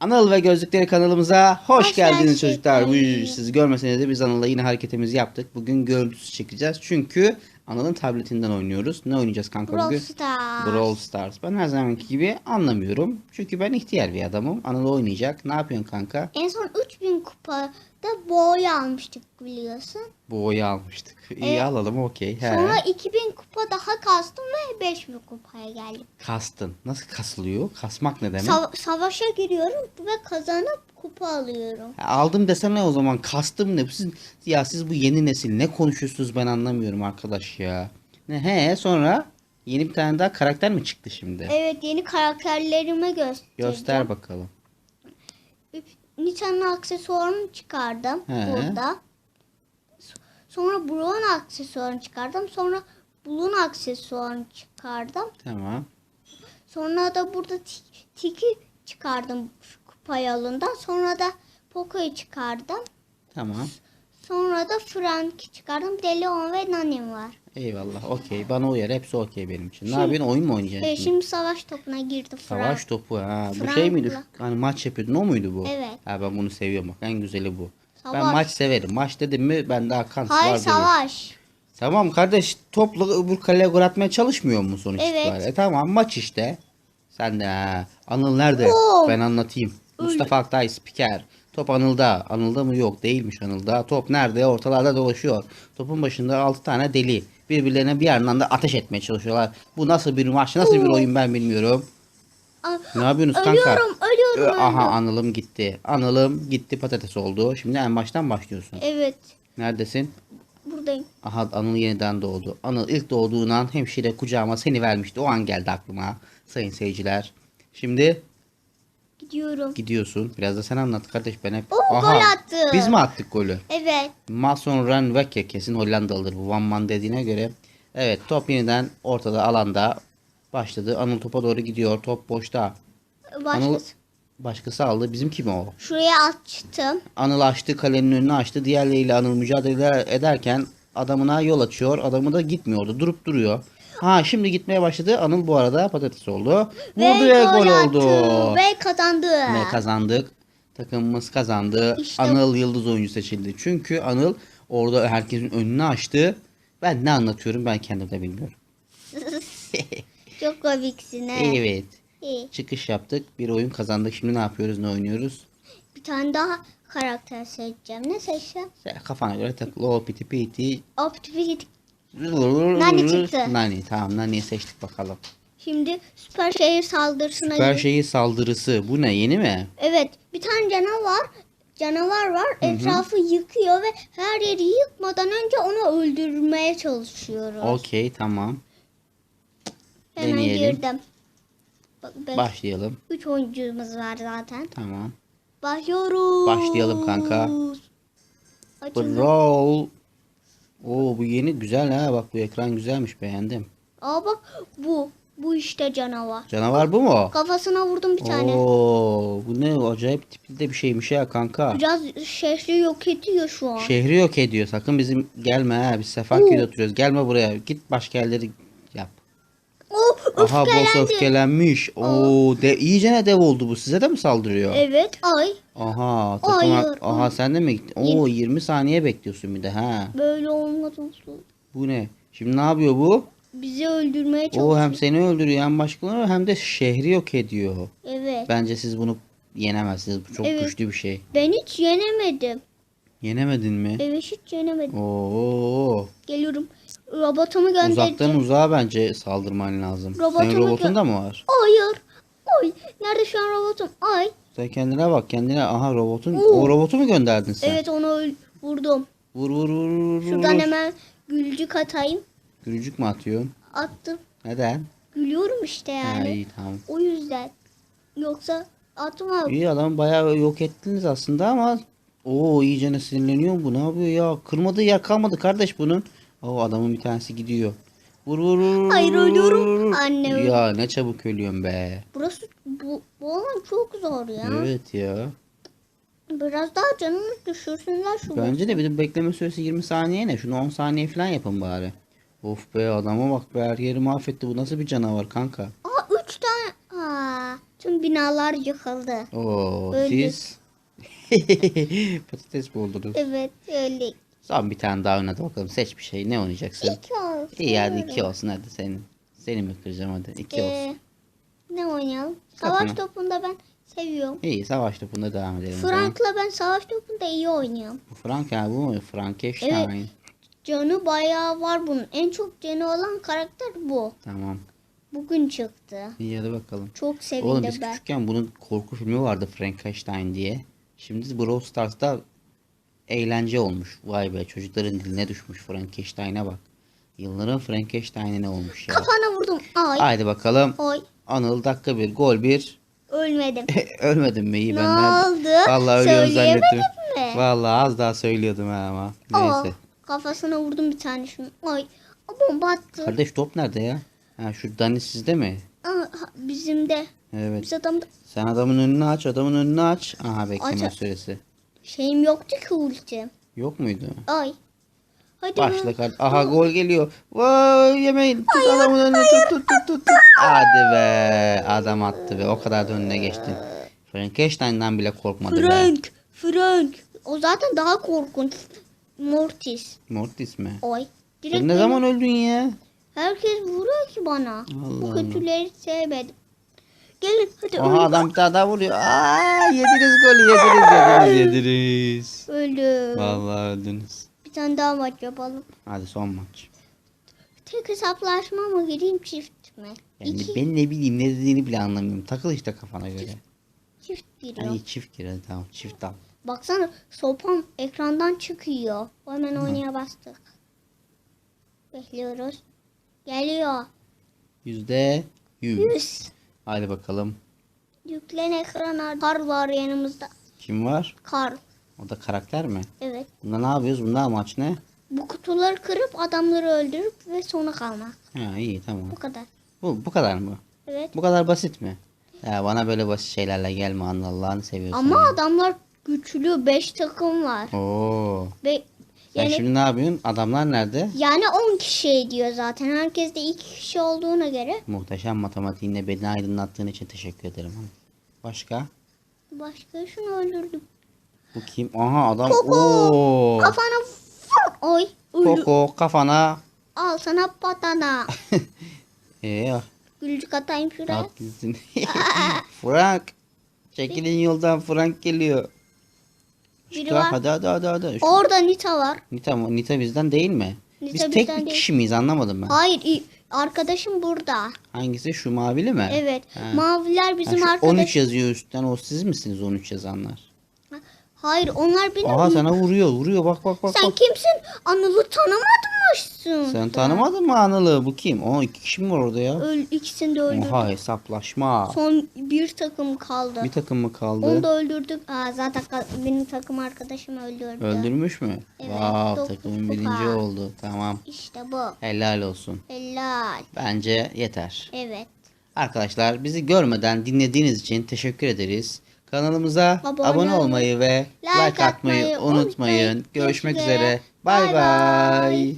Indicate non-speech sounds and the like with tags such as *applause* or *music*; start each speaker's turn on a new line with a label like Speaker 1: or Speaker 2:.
Speaker 1: Anıl ve Gözlükleri kanalımıza hoş,
Speaker 2: Hoş
Speaker 1: geldiniz
Speaker 2: geldiniz
Speaker 1: çocuklar. Bu
Speaker 2: çocuklar.
Speaker 1: siz görmeseniz de biz Anıl'la yine hareketimizi yaptık. Bugün görüntüsü çekeceğiz. Çünkü Anıl'ın tabletinden oynuyoruz. Ne oynayacağız kanka
Speaker 2: Brawl
Speaker 1: bugün?
Speaker 2: Stars.
Speaker 1: Brawl Stars. Ben her zamanki gibi anlamıyorum. Çünkü ben ihtiyar bir adamım. Anıl oynayacak. Ne yapıyorsun kanka?
Speaker 2: En son 3000 kupada boğayı almıştık biliyorsun.
Speaker 1: Oyu almıştık. İyi
Speaker 2: Evet.
Speaker 1: alalım okey.
Speaker 2: Sonra 2000 kupa daha kastım ve 5000 kupaya geldim.
Speaker 1: Kastın. Nasıl kasılıyor? Kasmak ne demek?
Speaker 2: Sa- savaşa giriyorum ve kazanıp kupa alıyorum.
Speaker 1: Ya Aldım desene o zaman kastım ne? Siz, ya siz bu yeni nesil ne konuşuyorsunuz ben anlamıyorum arkadaş ya. Ne he sonra yeni bir tane daha karakter mi çıktı şimdi?
Speaker 2: Evet yeni karakterlerime göstereceğim.
Speaker 1: Göster bakalım.
Speaker 2: Nita'nın aksesuarını çıkardım
Speaker 1: He.
Speaker 2: burada. Sonra Brown aksesuarını çıkardım. Sonra Blue'un aksesuarını çıkardım.
Speaker 1: Tamam.
Speaker 2: Sonra da burada Ti- Tiki çıkardım kupa yolundan. Sonra da Poco'yu çıkardım.
Speaker 1: Tamam.
Speaker 2: Sonra da Frank'i çıkardım. Deleon ve Nanim var.
Speaker 1: Eyvallah. Okey. Bana uyar. Hepsi okey benim için. Ne
Speaker 2: Şimdi-
Speaker 1: yapıyorsun? Oyun mu oynayacaksın
Speaker 2: E,
Speaker 1: şimdi?
Speaker 2: savaş topuna girdi Frank.
Speaker 1: Savaş topu ha. Bu şey miydi? Hani maç yapıyordun o muydu bu?
Speaker 2: Evet.
Speaker 1: Ha ben bunu seviyorum bak. En güzeli bu. Ben
Speaker 2: Savaş.
Speaker 1: maç severim. Maç dedim mi ben daha kan
Speaker 2: Hayır
Speaker 1: var derim.
Speaker 2: savaş.
Speaker 1: Tamam kardeş topla öbür kaleye gol atmaya çalışmıyor mu sonuç
Speaker 2: Evet.
Speaker 1: itibariyle? E tamam maç işte. Sen de ha. Anıl nerede?
Speaker 2: Boom.
Speaker 1: Ben anlatayım. Mustafa Aktay spiker. Top Anıl'da. Anıl'da mı? Yok değilmiş Anıl'da. Top nerede? Ortalarda dolaşıyor. Topun başında 6 tane deli. Birbirlerine bir yandan da ateş etmeye çalışıyorlar. Bu nasıl bir maç? Nasıl bir oyun ben bilmiyorum. Ne yapıyorsunuz kanka?
Speaker 2: Ölüyorum, ölüyorum,
Speaker 1: Aha
Speaker 2: ölüyorum.
Speaker 1: Anıl'ım gitti. Anıl'ım gitti patates oldu. Şimdi en baştan başlıyorsun.
Speaker 2: Evet.
Speaker 1: Neredesin?
Speaker 2: Buradayım.
Speaker 1: Aha Anıl yeniden doğdu. Anıl ilk doğduğun an hemşire kucağıma seni vermişti. O an geldi aklıma. Sayın seyirciler. Şimdi
Speaker 2: Gidiyorum.
Speaker 1: gidiyorsun. Biraz da sen anlat kardeş ben hep.
Speaker 2: Oo, gol attı.
Speaker 1: Biz mi attık golü?
Speaker 2: Evet.
Speaker 1: Mason Renweke kesin Hollandalıdır bu Van Man dediğine göre. Evet top yeniden ortada alanda başladı. Anıl topa doğru gidiyor. Top boşta. Anıl
Speaker 2: Başkası.
Speaker 1: başkası aldı. Bizim kim o?
Speaker 2: Şuraya açtım.
Speaker 1: Anıl açtı kalenin önünü açtı. Diğerleriyle Anıl mücadele ederken adamına yol açıyor. Adamı da gitmiyordu. Durup duruyor. Ha şimdi gitmeye başladı. Anıl bu arada patates oldu. Vurdu ve, gol
Speaker 2: attı.
Speaker 1: oldu.
Speaker 2: Ve kazandı.
Speaker 1: Ve kazandık. Takımımız kazandı.
Speaker 2: İşte-
Speaker 1: Anıl yıldız oyuncu seçildi. Çünkü Anıl orada herkesin önünü açtı. Ben ne anlatıyorum ben kendim de bilmiyorum. *laughs*
Speaker 2: Çok komiksin he.
Speaker 1: Evet.
Speaker 2: İyi.
Speaker 1: Çıkış yaptık. Bir oyun kazandık. Şimdi ne yapıyoruz? Ne oynuyoruz?
Speaker 2: Bir tane daha karakter seçeceğim. Ne seçeceğim?
Speaker 1: Kafana göre takıl. O piti piti.
Speaker 2: Optifik.
Speaker 1: Nani
Speaker 2: çıktı.
Speaker 1: Nani tamam Nani'yi seçtik bakalım.
Speaker 2: Şimdi süper şehir saldırısına
Speaker 1: Süper
Speaker 2: gir-
Speaker 1: şeyi saldırısı. Bu ne yeni mi?
Speaker 2: Evet. Bir tane canavar. Canavar var. Etrafı yıkıyor ve her yeri yıkmadan önce onu öldürmeye çalışıyoruz.
Speaker 1: Okey tamam.
Speaker 2: Hemen
Speaker 1: deneyelim.
Speaker 2: girdim. Bak,
Speaker 1: Başlayalım.
Speaker 2: üç oyuncumuz var zaten.
Speaker 1: Tamam.
Speaker 2: Başlıyoruz.
Speaker 1: Başlayalım kanka.
Speaker 2: Açın.
Speaker 1: Brawl. Oo bu yeni güzel ha. Bak bu ekran güzelmiş beğendim.
Speaker 2: Aa bak bu. Bu işte canavar.
Speaker 1: Canavar bu mu?
Speaker 2: Kafasına vurdum bir tane.
Speaker 1: Oo bu ne acayip tipli de bir şeymiş ya kanka.
Speaker 2: Biraz şehri yok ediyor şu an.
Speaker 1: Şehri yok ediyor. Sakın bizim gelme ha. Biz Sefaköy'de oturuyoruz. Gelme buraya. Git başka yerleri
Speaker 2: Oh,
Speaker 1: Aha boss
Speaker 2: öfkelendi.
Speaker 1: öfkelenmiş. Oo de iyice ne dev oldu bu. Size de mi saldırıyor?
Speaker 2: Evet ay
Speaker 1: Aha takıma,
Speaker 2: Hayır,
Speaker 1: aha sen de mi gittin? Oo 20 saniye bekliyorsun bir de ha.
Speaker 2: böyle olmadı.
Speaker 1: Bu ne? Şimdi ne yapıyor bu?
Speaker 2: Bizi öldürmeye
Speaker 1: O
Speaker 2: çalışıyor.
Speaker 1: hem seni öldürüyor hem başkalarını hem de şehri yok ediyor.
Speaker 2: Evet.
Speaker 1: Bence siz bunu yenemezsiniz. Bu çok
Speaker 2: Evet.
Speaker 1: güçlü bir şey.
Speaker 2: Ben hiç yenemedim.
Speaker 1: Yenemedin mi?
Speaker 2: Evet hiç yenemedim.
Speaker 1: Oo.
Speaker 2: Geliyorum. Robotumu göndereceğim.
Speaker 1: Uzaktan uzağa bence saldırman lazım.
Speaker 2: Robotumu
Speaker 1: Senin robotun da mı var?
Speaker 2: Hayır. Ay. Nerede şu an robotum? Ay.
Speaker 1: Sen kendine bak kendine. Aha robotun.
Speaker 2: Oo.
Speaker 1: O robotu mu gönderdin sen?
Speaker 2: Evet onu vurdum.
Speaker 1: Vur vur vur vur. vur.
Speaker 2: Şuradan hemen gülcük atayım.
Speaker 1: Gülücük mü atıyorsun?
Speaker 2: Attım.
Speaker 1: Neden?
Speaker 2: Gülüyorum işte
Speaker 1: Ha,
Speaker 2: yani.
Speaker 1: iyi tamam.
Speaker 2: O yüzden. Yoksa atma.
Speaker 1: İyi adam bayağı yok ettiniz aslında ama o iyice sinirleniyor bu ne yapıyor ya kırmadığı yer kalmadı kardeş bunun. O adamın bir tanesi gidiyor. Vur vur vur.
Speaker 2: Hayır, ölüyorum. Anne.
Speaker 1: Ya ne çabuk ölüyorsun be.
Speaker 2: Burası bu, bu alan çok zor ya.
Speaker 1: Evet ya.
Speaker 2: Biraz daha canını düşürsünler şu
Speaker 1: Bence de bir de bekleme süresi 20 saniye ne? Şunu 10 saniye falan yapın bari. Of be adama bak be her yeri mahvetti. Bu nasıl bir canavar kanka?
Speaker 2: Aa 3 tane. Aa Tüm binalar yıkıldı.
Speaker 1: Oo,
Speaker 2: Öldü.
Speaker 1: siz *laughs* patates buldunuz.
Speaker 2: Evet öyle.
Speaker 1: Son bir tane daha oynadı bakalım. Seç bir şey. Ne oynayacaksın?
Speaker 2: İki olsun.
Speaker 1: İyi hadi iki olsun hadi senin. Seni mi kıracağım hadi. iki olsun.
Speaker 2: Ee, ne oynayalım? Savaş topunda ben seviyorum.
Speaker 1: İyi savaş topunda devam edelim. o zaman.
Speaker 2: Frank'la ben savaş topunda iyi oynuyorum.
Speaker 1: Bu Frank ya bu mu? Frankenstein.
Speaker 2: Canı bayağı var bunun. En çok canı olan karakter bu.
Speaker 1: Tamam.
Speaker 2: Bugün çıktı.
Speaker 1: İyi hadi bakalım.
Speaker 2: Çok sevindim
Speaker 1: Oğlum biz
Speaker 2: ben.
Speaker 1: küçükken bunun korku filmi vardı Frankenstein diye. Şimdi Brawl Stars'ta eğlence olmuş. Vay be çocukların diline düşmüş Frankenstein'e bak. Yılların Frankenstein'e olmuş ya.
Speaker 2: Kafana vurdum. Ay.
Speaker 1: Haydi bakalım.
Speaker 2: Oy.
Speaker 1: Anıl dakika bir gol bir.
Speaker 2: Ölmedim. *laughs*
Speaker 1: Ölmedin mi iyi
Speaker 2: ne
Speaker 1: benden.
Speaker 2: oldu?
Speaker 1: Vallahi
Speaker 2: Söyleyemedim
Speaker 1: zannettim.
Speaker 2: mi?
Speaker 1: Vallahi az daha söylüyordum ha ama.
Speaker 2: Aa,
Speaker 1: Neyse.
Speaker 2: kafasına vurdum bir tane şunu. Ay. Bomba attı.
Speaker 1: Kardeş top nerede ya? Ha şu Dani sizde mi?
Speaker 2: Aa, bizim de.
Speaker 1: Evet.
Speaker 2: Biz adamda
Speaker 1: Sen adamın önünü aç, adamın önünü aç. Aha bekleme
Speaker 2: Aç-
Speaker 1: süresi.
Speaker 2: Şeyim yoktu ki ultim.
Speaker 1: Yok muydu?
Speaker 2: Ay. Hadi
Speaker 1: Başla kardeş. Aha gol geliyor. Vay yemeyin. Tut adamın önünü tut tut tut tut. tut. Hadi be. Adam attı be. O kadar da önüne geçtin. Frankenstein'dan bile korkmadı be.
Speaker 2: Frank. Frank. O zaten daha korkunç. Mortis.
Speaker 1: Mortis mi?
Speaker 2: Oy. Direkt
Speaker 1: Sen ne
Speaker 2: beni-
Speaker 1: zaman öldün ya?
Speaker 2: Herkes vuruyor ki bana.
Speaker 1: Allah
Speaker 2: Bu kötüleri sevmedim. Gelin hadi öldü.
Speaker 1: adam bir tane daha vuruyor. Aa yediniz golü yediniz yediniz yediniz.
Speaker 2: Öldü.
Speaker 1: Vallahi öldünüz.
Speaker 2: Bir tane daha maç yapalım.
Speaker 1: Hadi son maç.
Speaker 2: Tek hesaplaşma mı gireyim çift mi?
Speaker 1: Yani
Speaker 2: İki
Speaker 1: ben ne bileyim ne dediğini bile anlamıyorum. Takıl işte kafana göre.
Speaker 2: çift giriyorum.
Speaker 1: Ay çift gir hadi tamam çift al.
Speaker 2: Baksana sopam ekrandan çıkıyor. Hemen oynaya bastık. Bekliyoruz. Geliyor.
Speaker 1: Yüzde yüz.
Speaker 2: 100.
Speaker 1: Hadi bakalım.
Speaker 2: Yüklen ekrana. Kar var yanımızda.
Speaker 1: Kim var?
Speaker 2: Kar.
Speaker 1: O da karakter mi?
Speaker 2: Evet.
Speaker 1: Bunda ne yapıyoruz? Bunda amaç ne?
Speaker 2: Bu kutuları kırıp adamları öldürüp ve sona kalmak.
Speaker 1: Ha iyi tamam.
Speaker 2: Bu kadar.
Speaker 1: Bu, bu kadar mı?
Speaker 2: Evet.
Speaker 1: Bu kadar basit mi? Ya bana böyle basit şeylerle gelme Allah'ını seviyorsun.
Speaker 2: Ama
Speaker 1: ya.
Speaker 2: adamlar güçlü. 5 takım var.
Speaker 1: Oo.
Speaker 2: Ve Yani
Speaker 1: şimdi ne yapıyorsun? Adamlar nerede?
Speaker 2: yani 10 kişi ediyor zaten. Herkes de 2 kişi olduğuna göre.
Speaker 1: Muhteşem matematiğinle beni aydınlattığın için teşekkür ederim. Başka?
Speaker 2: Başka şunu öldürdüm.
Speaker 1: Bu kim? Aha adam.
Speaker 2: Koko.
Speaker 1: Oo.
Speaker 2: Kafana. Oy. Öldü.
Speaker 1: Koko kafana.
Speaker 2: Al sana patana. *laughs*
Speaker 1: Eee
Speaker 2: Gülcük atayım şuraya.
Speaker 1: at. *laughs* *laughs* Frank. Çekilin yoldan Frank geliyor.
Speaker 2: Biri
Speaker 1: Başka?
Speaker 2: var.
Speaker 1: Hadi hadi hadi hadi. Şu-
Speaker 2: Orada Nita var.
Speaker 1: Nita, mı? Nita bizden değil mi?
Speaker 2: Nita
Speaker 1: Biz tek
Speaker 2: bizden
Speaker 1: bir
Speaker 2: değil.
Speaker 1: kişi miyiz anlamadım ben.
Speaker 2: Hayır i- arkadaşım burada.
Speaker 1: Hangisi? Şu mavili mi?
Speaker 2: Evet.
Speaker 1: Ha.
Speaker 2: Maviler
Speaker 1: Ha,
Speaker 2: bizim
Speaker 1: şu
Speaker 2: arkadaş.
Speaker 1: 13 yazıyor üstten. O siz misiniz 13 yazanlar?
Speaker 2: Hayır onlar benim.
Speaker 1: Aha sana vuruyor. Vuruyor. Bak bak bak.
Speaker 2: Sen
Speaker 1: bak.
Speaker 2: kimsin? Anıl'ı tanımadın
Speaker 1: Sen tanımadın mı Anıl'ı? Bu kim? O iki kişi mi var orada ya?
Speaker 2: Öl, ikisini de öldürdük.
Speaker 1: Oha hesaplaşma.
Speaker 2: Son bir takım kaldı.
Speaker 1: Bir takım mı kaldı?
Speaker 2: Onu da öldürdük. Aa, zaten benim takım arkadaşım öldürdü.
Speaker 1: Öldürmüş mü?
Speaker 2: Evet, dokuz
Speaker 1: takımın
Speaker 2: kupa.
Speaker 1: birinci oldu. Tamam.
Speaker 2: İşte bu.
Speaker 1: Helal olsun.
Speaker 2: Helal.
Speaker 1: Bence yeter.
Speaker 2: Evet.
Speaker 1: Arkadaşlar bizi görmeden dinlediğiniz için teşekkür ederiz. Kanalımıza
Speaker 2: Abone
Speaker 1: abone,
Speaker 2: olmayı,
Speaker 1: ve
Speaker 2: like
Speaker 1: atmayı unutmayın. Görüşmek
Speaker 2: üzere. bay.
Speaker 1: bay.